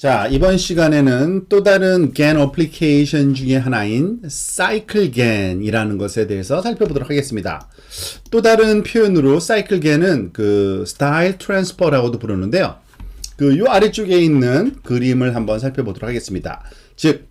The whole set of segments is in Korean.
자, 이번 시간에는 또 다른 GAN 어플리케이션 중에 하나인 CycleGAN이라는 것에 대해서 살펴보도록 하겠습니다. 또 다른 표현으로 CycleGAN은 그 스타일 트랜스퍼라고도 부르는데요. 그 요 아래쪽에 있는 그림을 한번 살펴보도록 하겠습니다. 즉,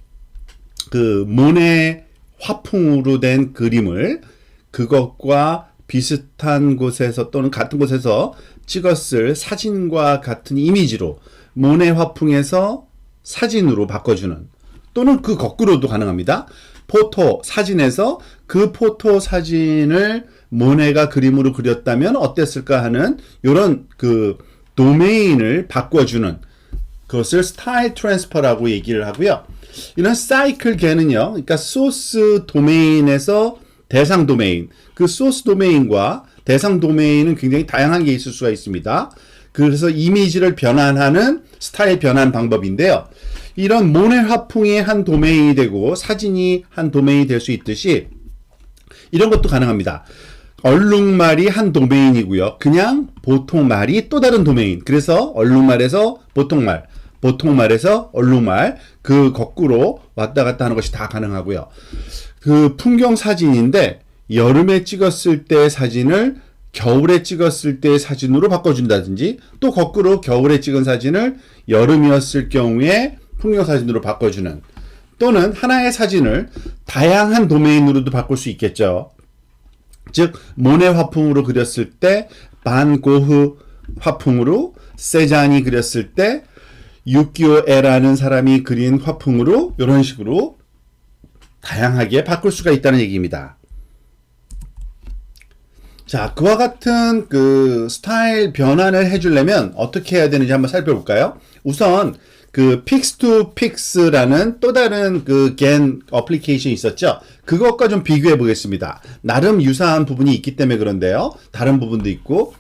그 모네 화풍으로 된 그림을 그것과 비슷한 곳에서 또는 같은 곳에서 찍었을 사진과 같은 이미지로 모네 화풍에서 사진으로 바꿔주는 또는 그 거꾸로도 가능합니다. 포토 사진에서 그 포토 사진을 모네가 그림으로 그렸다면 어땠을까 하는 이런 그 도메인을 바꿔주는 그것을 스타일 트랜스퍼라고 얘기를 하고요. 이런 사이클 개는요. 그러니까 소스 도메인에서 대상 도메인, 그 소스 도메인과 대상 도메인은 굉장히 다양한 게 있을 수가 있습니다. 그래서 이미지를 변환하는 스타일 변환 방법인데요. 이런 모네 화풍이 한 도메인이 되고 사진이 한 도메인이 될 수 있듯이 이런 것도 가능합니다. 얼룩말이 한 도메인이고요. 그냥 보통 말이 또 다른 도메인. 그래서 얼룩말에서 보통 말, 보통 말에서 얼룩말 그 거꾸로 왔다 갔다 하는 것이 다 가능하고요. 그 풍경 사진인데 여름에 찍었을 때 사진을 겨울에 찍었을 때 사진으로 바꿔준다든지 또 거꾸로 겨울에 찍은 사진을 여름이었을 경우에 풍경 사진으로 바꿔주는 또는 하나의 사진을 다양한 도메인으로도 바꿀 수 있겠죠. 즉 모네 화풍으로 그렸을 때 반고흐 화풍으로 세잔이 그렸을 때 유키오에라는 사람이 그린 화풍으로 이런 식으로 다양하게 바꿀 수가 있다는 얘기입니다. 자, 그와 같은 그 스타일 변환을 해주려면 어떻게 해야 되는지 한번 살펴볼까요? 우선 그 픽스2 픽스라는 또 다른 그 겐 어플리케이션이 있었죠. 그것과 좀 비교해 보겠습니다. 나름 유사한 부분이 있기 때문에 그런데요. 다른 부분도 있고.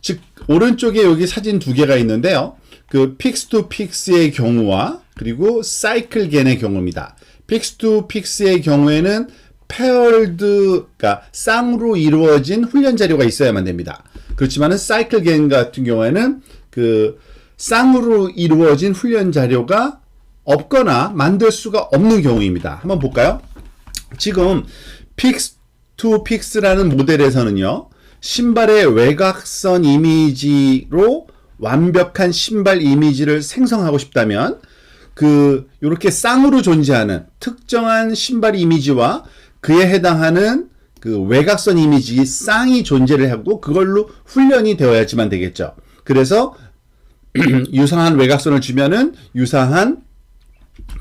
즉, 오른쪽에 여기 사진 두 개가 있는데요. 그 픽스2 픽스의 경우와 그리고 사이클 겐의 경우입니다. 픽스2 픽스의 경우에는 페어드, 그러니까 쌍으로 이루어진 훈련 자료가 있어야만 됩니다. 그렇지만은 사이클 겐 같은 경우에는 그 쌍으로 이루어진 훈련 자료가 없거나 만들 수가 없는 경우입니다. 한번 볼까요? 지금 픽스 투 픽스라는 모델에서는요. 신발의 외곽선 이미지로 완벽한 신발 이미지를 생성하고 싶다면 그 이렇게 쌍으로 존재하는 특정한 신발 이미지와 그에 해당하는 그 외곽선 이미지 쌍이 존재를 하고 그걸로 훈련이 되어야지만 되겠죠. 그래서 유사한 외곽선을 주면은 유사한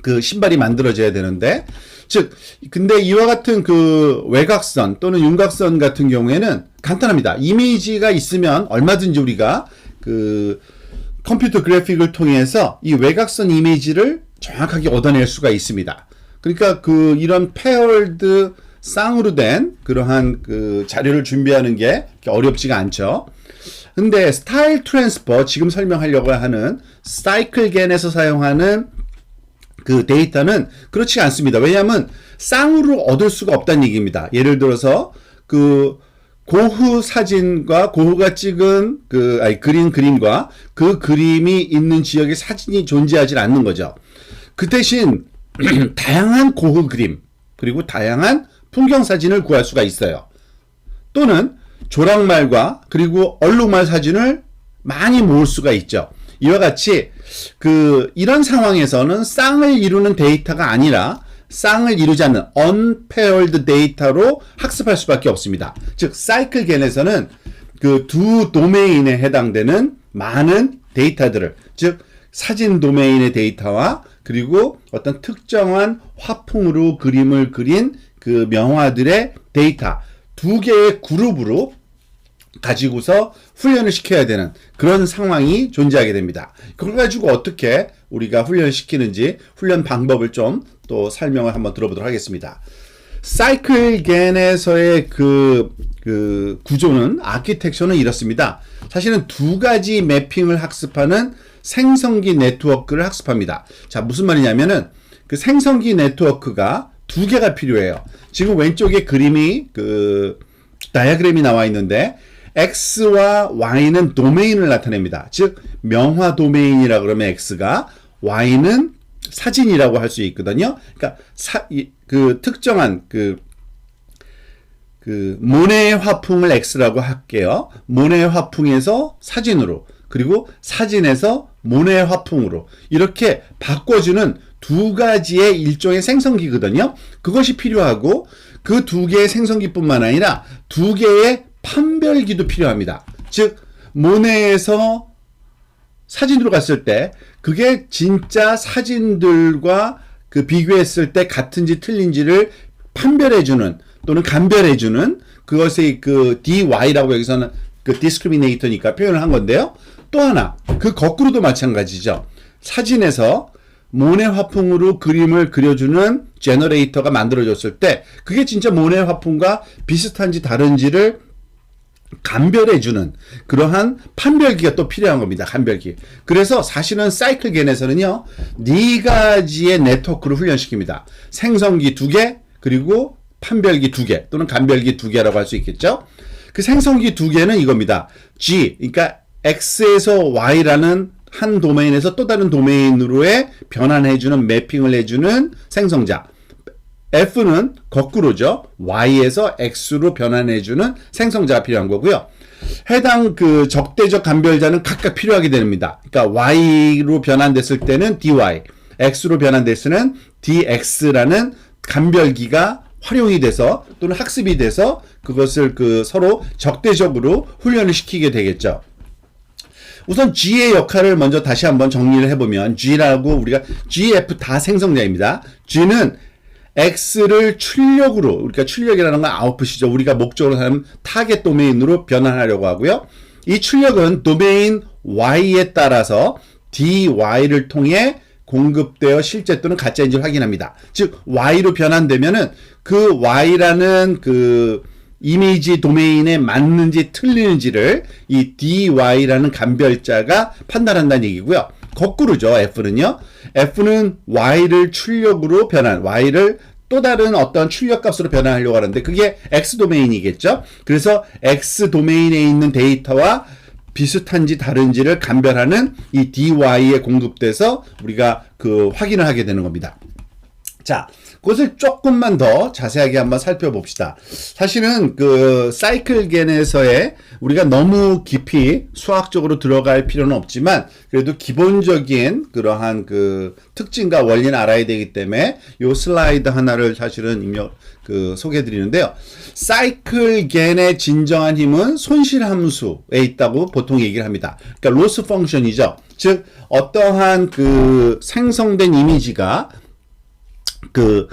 그 신발이 만들어져야 되는데 즉 근데 이와 같은 그 외곽선 또는 윤곽선 같은 경우에는 간단합니다. 이미지가 있으면 얼마든지 우리가 그 컴퓨터 그래픽을 통해서 이 외곽선 이미지를 정확하게 얻어낼 수가 있습니다. 그러니까 그 이런 페어드 쌍으로 된 그러한 그 자료를 준비하는 게 어렵지가 않죠. 근데 스타일 트랜스퍼 지금 설명하려고 하는 사이클겐에서 사용하는 그 데이터는 그렇지 않습니다. 왜냐하면 쌍으로 얻을 수가 없다는 얘기입니다. 예를 들어서 그 고흐 사진과 고흐가 찍은 그 아니 그린 그림과 그 그림이 있는 지역에 사진이 존재하지 않는 거죠. 그 대신 다양한 고흐 그림 그리고 다양한 풍경 사진을 구할 수가 있어요. 또는 조랑말과 그리고 얼룩말 사진을 많이 모을 수가 있죠. 이와 같이 그 이런 상황에서는 쌍을 이루는 데이터가 아니라 쌍을 이루지 않는 unpaired 데이터로 학습할 수밖에 없습니다. 즉 사이클겐에서는 그 두 도메인에 해당되는 많은 데이터들을 즉 사진 도메인의 데이터와 그리고 어떤 특정한 화풍으로 그림을 그린 그 명화들의 데이터 두 개의 그룹으로 가지고서 훈련을 시켜야 되는 그런 상황이 존재하게 됩니다. 그걸 가지고 어떻게 우리가 훈련을 시키는지 훈련 방법을 좀 또 설명을 한번 들어보도록 하겠습니다. 사이클겐에서의 그, 그 구조는 아키텍처는 이렇습니다. 사실은 두 가지 매핑을 학습하는 생성기 네트워크를 학습합니다. 자, 무슨 말이냐면은 그 생성기 네트워크가 두 개가 필요해요. 지금 왼쪽에 그림이 그 다이아그램이 나와 있는데 X와 Y는 도메인을 나타냅니다. 즉 명화 도메인이라 그러면 X가 y는 사진이라고 할 수 있거든요. 그러니까 사, 이, 그 특정한 그, 그 모네 화풍을 x라고 할게요. 모네 화풍에서 사진으로 그리고 사진에서 모네 화풍으로 이렇게 바꿔주는 두 가지의 일종의 생성기거든요. 그것이 필요하고 그 두 개의 생성기뿐만 아니라 두 개의 판별기도 필요합니다. 즉 모네에서 사진으로 갔을 때 그게 진짜 사진들과 그 비교했을 때 같은지 틀린지를 판별해주는 또는 감별해주는 그것의 그 DY라고 여기서는 그 discriminator니까 표현을 한 건데요. 또 하나 그 거꾸로도 마찬가지죠. 사진에서 모네 화풍으로 그림을 그려주는 제너레이터가 만들어졌을 때 그게 진짜 모네 화풍과 비슷한지 다른지를 감별해주는 그러한 판별기가 또 필요한 겁니다. 감별기. 그래서 사실은 사이클 겐에서는요, 네 가지의 네트워크를 훈련시킵니다. 생성기 두 개, 그리고 판별기 두 개, 또는 감별기 두 개라고 할 수 있겠죠? 그 생성기 두 개는 이겁니다. G, 그러니까 X에서 Y라는 한 도메인에서 또 다른 도메인으로의 변환해주는 매핑을 해주는 생성자. F는 거꾸로죠. Y에서 X로 변환해주는 생성자가 필요한 거고요. 해당 그 적대적 감별자는 각각 필요하게 됩니다. 그러니까 Y로 변환됐을 때는 DY, X로 변환됐을 때는 DX라는 감별기가 활용이 돼서 또는 학습이 돼서 그것을 그 서로 적대적으로 훈련을 시키게 되겠죠. 우선 G의 역할을 먼저 다시 한번 정리를 해보면 G라고 우리가 GF 다 생성자입니다. G는 X를 출력으로 그러니까 출력이라는 건 아웃풋이죠. 우리가 목적으로 하는 타겟 도메인으로 변환하려고 하고요. 이 출력은 도메인 Y에 따라서 DY를 통해 공급되어 실제 또는 가짜인지를 확인합니다. 즉 Y로 변환되면은 그 Y라는 그 이미지 도메인에 맞는지 틀리는지를 이 DY라는 감별자가 판단한다는 얘기고요. 거꾸로죠. F는요. F는 Y를 출력으로 변환, Y를 또 다른 어떤 출력 값으로 변환하려고 하는데 그게 X 도메인이겠죠. 그래서 X 도메인에 있는 데이터와 비슷한지 다른지를 감별하는 이 DY에 공급돼서 우리가 그 확인을 하게 되는 겁니다. 자, 그것을 조금만 더 자세하게 한번 살펴봅시다. 사실은 그 사이클겐에서의 우리가 너무 깊이 수학적으로 들어갈 필요는 없지만 그래도 기본적인 그러한 그 특징과 원리는 알아야 되기 때문에 요 슬라이드 하나를 사실은 입력 그 소개해 드리는데요. 사이클겐의 진정한 힘은 손실 함수에 있다고 보통 얘기를 합니다. 그러니까 로스 펑션이죠. 즉 어떠한 그 생성된 이미지가 그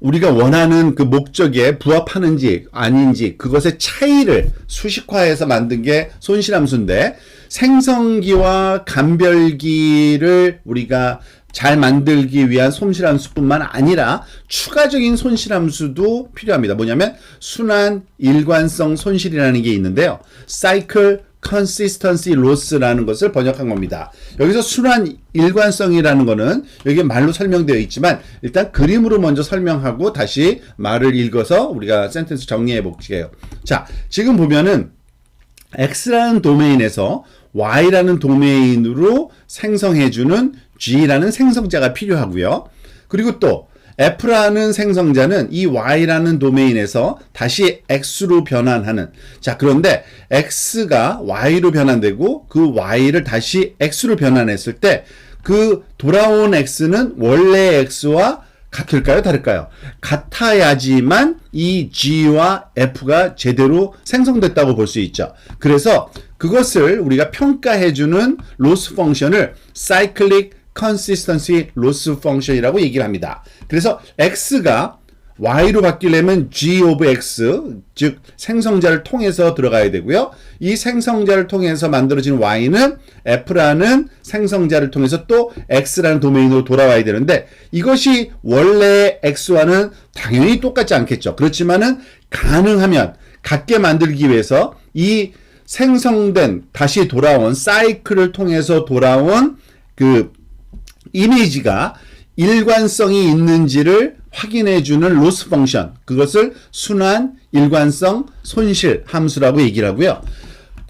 우리가 원하는 그 목적에 부합하는지 아닌지 그것의 차이를 수식화해서 만든 게 손실함수인데 생성기와 감별기를 우리가 잘 만들기 위한 손실함수뿐만 아니라 추가적인 손실함수도 필요합니다. 뭐냐면 순환 일관성 손실이라는 게 있는데요. 사이클 consistency loss라는 것을 번역한 겁니다. 여기서 순환 일관성이라는 것은 여기 말로 설명되어 있지만 일단 그림으로 먼저 설명하고 다시 말을 읽어서 우리가 센텐스 정리해 볼게요. 자, 지금 보면은 X라는 도메인에서 Y라는 도메인으로 생성해주는 G라는 생성자가 필요하고요. 그리고 또 F라는 생성자는 이 Y라는 도메인에서 다시 X로 변환하는. 자, 그런데 X가 Y로 변환되고 그 Y를 다시 X로 변환했을 때 그 돌아온 X는 원래 X와 같을까요? 다를까요? 같아야지만 이 G와 F가 제대로 생성됐다고 볼 수 있죠. 그래서 그것을 우리가 평가해주는 로스 펑션을 cyclic consistency loss function이라고 얘기를 합니다. 그래서 x가 y로 바뀌려면 g of x 즉 생성자를 통해서 들어가야 되고요. 이 생성자를 통해서 만들어진 y는 f라는 생성자를 통해서 또 x라는 도메인으로 돌아와야 되는데 이것이 원래 x와는 당연히 똑같지 않겠죠. 그렇지만은 가능하면 같게 만들기 위해서 이 생성된 다시 돌아온 사이클을 통해서 돌아온 그 이미지가 일관성이 있는지를 확인해 주는 로스 펑션 그것을 순환 일관성 손실 함수라고 얘기를 하고요.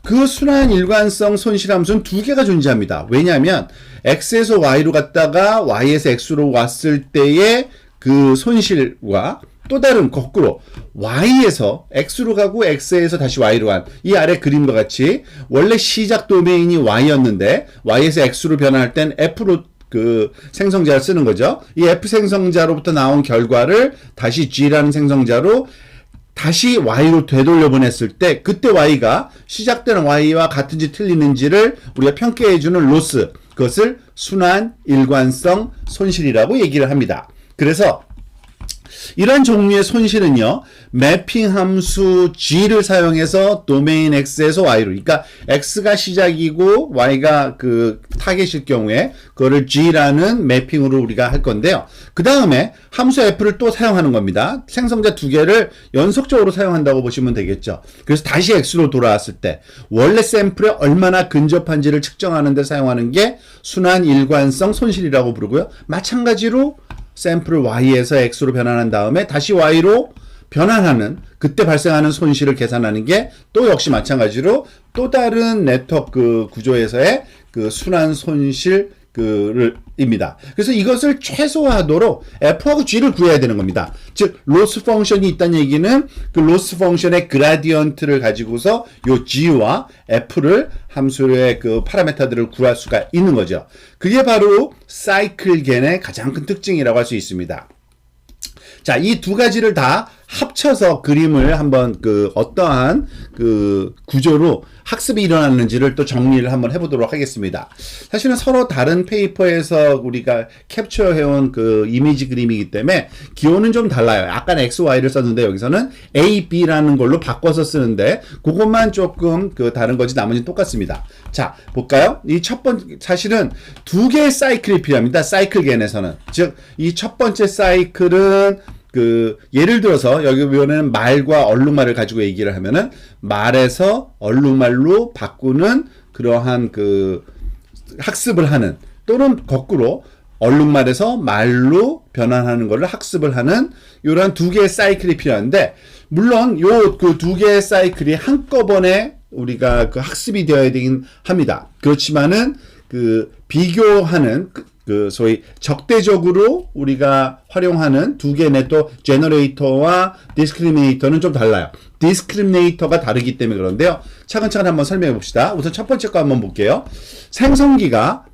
그 순환 일관성 손실 함수는 두 개가 존재합니다. 왜냐하면 x에서 y로 갔다가 y에서 x로 왔을 때의 그 손실과 또 다른 거꾸로 y에서 x로 가고 x에서 다시 y로 간 이 아래 그림과 같이 원래 시작 도메인이 y였는데 y에서 x로 변할 땐 f로 그 생성자를 쓰는 거죠. 이 f 생성자로부터 나온 결과를 다시 g라는 생성자로 다시 y로 되돌려 보냈을 때 그때 y가 시작되는 y와 같은지 틀리는지를 우리가 평가해 주는 로스 그것을 순환 일관성 손실이라고 얘기를 합니다. 그래서 이런 종류의 손실은요, 매핑 함수 g를 사용해서 도메인 x에서 y로, 그러니까 x가 시작이고 y가 그 타겟일 경우에 그거를 g라는 매핑으로 우리가 할 건데요. 그 다음에 함수 f를 또 사용하는 겁니다. 생성자 두 개를 연속적으로 사용한다고 보시면 되겠죠. 그래서 다시 x로 돌아왔을 때 원래 샘플에 얼마나 근접한지를 측정하는 데 사용하는 게 순환 일관성 손실이라고 부르고요. 마찬가지로 샘플을 y에서 x로 변환한 다음에 다시 y로 변환하는 그때 발생하는 손실을 계산하는 게 또 역시 마찬가지로 또 다른 네트워크 구조에서의 그 순환 손실 그를 입니다. 그래서 이것을 최소화하도록 f하고 g를 구해야 되는 겁니다. 즉 로스 펑션이 있다는 얘기는 그 로스 펑션의 그라디언트를 가지고서 요 g와 f를 함수의 그 파라메타들을 구할 수가 있는 거죠. 그게 바로 사이클 겐의 가장 큰 특징이라고 할 수 있습니다. 자, 이 두 가지를 다 합쳐서 그림을 한번 그 어떠한 그 구조로 학습이 일어났는지를 또 정리를 한번 해보도록 하겠습니다. 사실은 서로 다른 페이퍼에서 우리가 캡처해온 그 이미지 그림이기 때문에 기호는 좀 달라요. 아까 X, Y를 썼는데 여기서는 A, B라는 걸로 바꿔서 쓰는데 그것만 조금 그 다른 거지 나머지는 똑같습니다. 자, 볼까요? 이 첫 번째, 사실은 두 개의 사이클이 필요합니다. 사이클 겐에서는. 즉, 이 첫 번째 사이클은 그 예를 들어서 여기 보면은 말과 얼룩말을 가지고 얘기를 하면은 말에서 얼룩말로 바꾸는 그러한 그 학습을 하는 또는 거꾸로 얼룩말에서 말로 변환하는 것을 학습을 하는 이러한 두 개의 사이클이 필요한데 물론 요 그 두 개의 사이클이 한꺼번에 우리가 그 학습이 되어야 되긴 합니다. 그렇지만은 그 비교하는 그, 그 소위 적대적으로 우리가 활용하는 두 개의 네트워크 제너레이터와 디스크리미네이터는 좀 달라요. 디스크리미네이터가 다르기 때문에 그런데요. 차근차근 한번 설명해 봅시다. 우선 첫 번째 거 한번 볼게요. 생성기가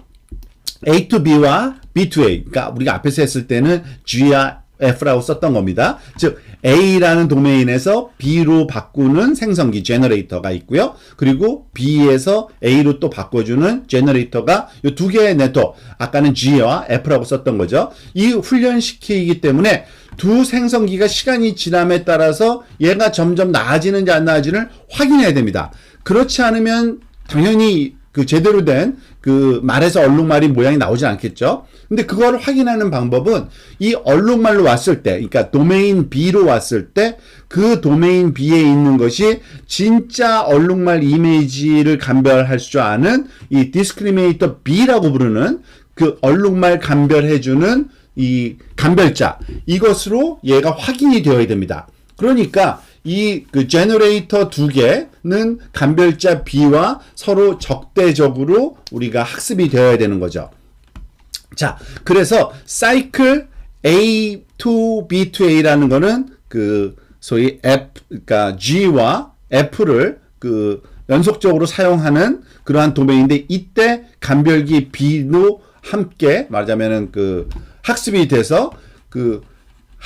A to B와 B to A. 그러니까 우리가 앞에서 했을 때는 G와 F라고 썼던 겁니다. 즉 A라는 도메인에서 B로 바꾸는 생성기 제너레이터가 있고요. 그리고 B에서 A로 또 바꿔주는 제너레이터가 이 두 개의 네트워크. 아까는 G와 F라고 썼던 거죠. 이 훈련시키기 때문에 두 생성기가 시간이 지남에 따라서 얘가 점점 나아지는지 안 나아지는 확인해야 됩니다. 그렇지 않으면 당연히 그 제대로 된 그 말에서 얼룩말이 모양이 나오지 않겠죠. 근데 그걸 확인하는 방법은 이 얼룩말로 왔을 때, 그러니까 도메인 B로 왔을 때 그 도메인 B에 있는 것이 진짜 얼룩말 이미지를 감별할 줄 아는 이 디스크리미네이터 B라고 부르는 그 얼룩말 감별해주는 이 감별자 이것으로 얘가 확인이 되어야 됩니다. 그러니까 이 그 제너레이터 두 개는 감별자 B와 서로 적대적으로 우리가 학습이 되어야 되는 거죠. 자, 그래서 사이클 A to B to A라는 거는 그 소위 F 그러니까 G와 F를 그 연속적으로 사용하는 그러한 도메인인데 이때 감별기 B도 함께 말하자면은 그 학습이 돼서 그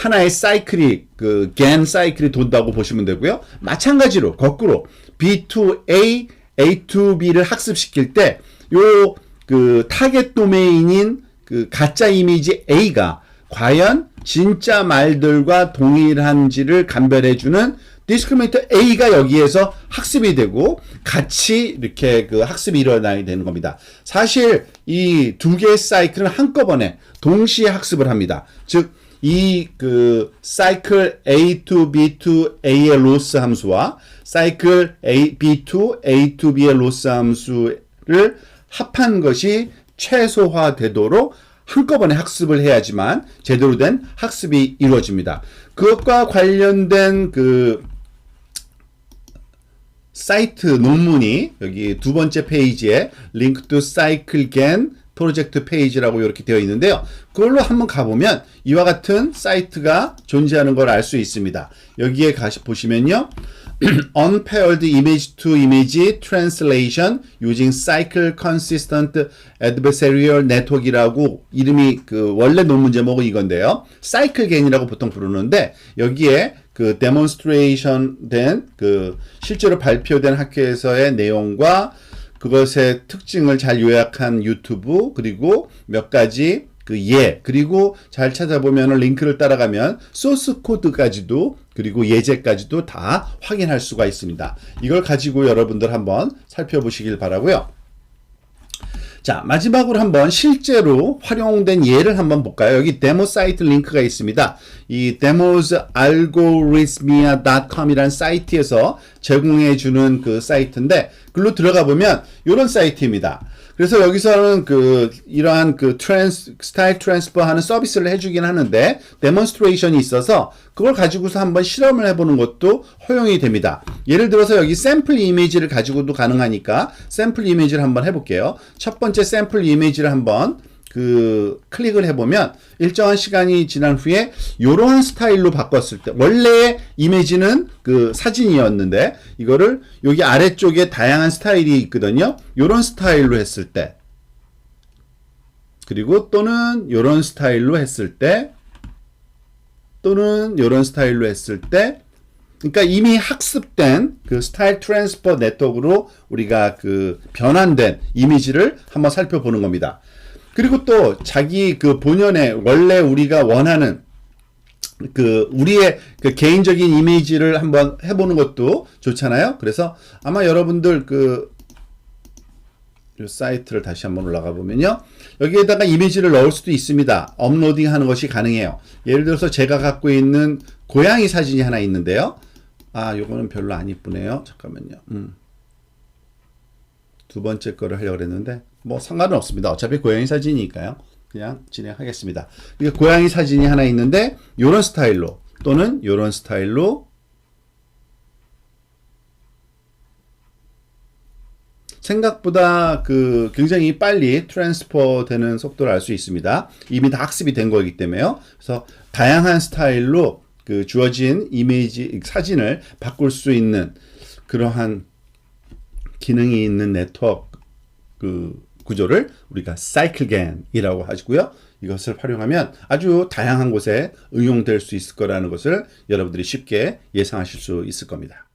하나의 사이클이 그 겐 사이클이 돈다고 보시면 되고요. 마찬가지로 거꾸로 B to A, A to B를 학습시킬 때 요 그 타겟 도메인인 그 가짜 이미지 A가 과연 진짜 말들과 동일한지를 감별해주는 디스크리미네이터 A가 여기에서 학습이 되고 같이 이렇게 그 학습이 일어나야 되는 겁니다. 사실 이 두 개의 사이클은 한꺼번에 동시에 학습을 합니다. 즉, 이 그 사이클 A to B to A의 로스 함수와 사이클 A, B to A to B의 로스 함수를 합한 것이 최소화되도록 한꺼번에 학습을 해야지만 제대로 된 학습이 이루어집니다. 그것과 관련된 그 사이트 논문이 여기 두 번째 페이지에 링크 to CycleGAN 프로젝트 페이지라고 이렇게 되어 있는데요. 그걸로 한번 가보면 이와 같은 사이트가 존재하는 걸 알 수 있습니다. 여기에 가시 보시면요. Unpaired Image to Image Translation using Cycle Consistent Adversarial Network이라고 이름이 그 원래 논문 제목은 이건데요. CycleGAN이라고 보통 부르는데 여기에 그 데몬스트레이션 된 그 실제로 발표된 학회에서의 내용과 그것의 특징을 잘 요약한 유튜브 그리고 몇 가지 그 예 그리고 잘 찾아보면 링크를 따라가면 소스 코드까지도 그리고 예제까지도 다 확인할 수가 있습니다. 이걸 가지고 여러분들 한번 살펴보시길 바라고요. 자, 마지막으로 한번 실제로 활용된 예를 한번 볼까요? 여기 데모 사이트 링크가 있습니다. 이 demosalgorithmia.com이라는 사이트에서 제공해 주는 그 사이트인데 글로 들어가 보면 이런 사이트입니다. 그래서 여기서는 그 이러한 그 트랜스 스타일 트랜스퍼 하는 서비스를 해주긴 하는데 데몬스트레이션이 있어서 그걸 가지고서 한번 실험을 해보는 것도 허용이 됩니다. 예를 들어서 여기 샘플 이미지를 가지고도 가능하니까 샘플 이미지를 한번 해볼게요. 첫 번째 샘플 이미지를 한번 그 클릭을 해보면 일정한 시간이 지난 후에 이런 스타일로 바꿨을 때 원래의 이미지는 그 사진이었는데 이거를 여기 아래쪽에 다양한 스타일이 있거든요. 이런 스타일로 했을 때 그리고 또는 이런 스타일로 했을 때 또는 이런 스타일로 했을 때 그러니까 이미 학습된 그 스타일 트랜스퍼 네트워크로 우리가 그 변환된 이미지를 한번 살펴보는 겁니다. 그리고 또 자기 그 본연의 원래 우리가 원하는 그 우리의 그 개인적인 이미지를 한번 해보는 것도 좋잖아요. 그래서 아마 여러분들 그 사이트를 다시 한번 올라가 보면요. 여기에다가 이미지를 넣을 수도 있습니다. 업로딩 하는 것이 가능해요. 예를 들어서 제가 갖고 있는 고양이 사진이 하나 있는데요. 아, 요거는 별로 안 이쁘네요. 잠깐만요. 음. 두 번째 거를 하려고 그랬는데 뭐 상관은 없습니다. 어차피 고양이 사진이니까요. 그냥 진행하겠습니다. 그러니까 고양이 사진이 하나 있는데 요런 스타일로 또는 요런 스타일로 생각보다 그 굉장히 빨리 트랜스퍼 되는 속도를 알 수 있습니다. 이미 다 학습이 된 거기 때문에요. 그래서 다양한 스타일로 그 주어진 이미지 사진을 바꿀 수 있는 그러한 기능이 있는 네트워크 그 구조를 우리가 CycleGAN이라고 하시고요. 이것을 활용하면 아주 다양한 곳에 응용될 수 있을 거라는 것을 여러분들이 쉽게 예상하실 수 있을 겁니다.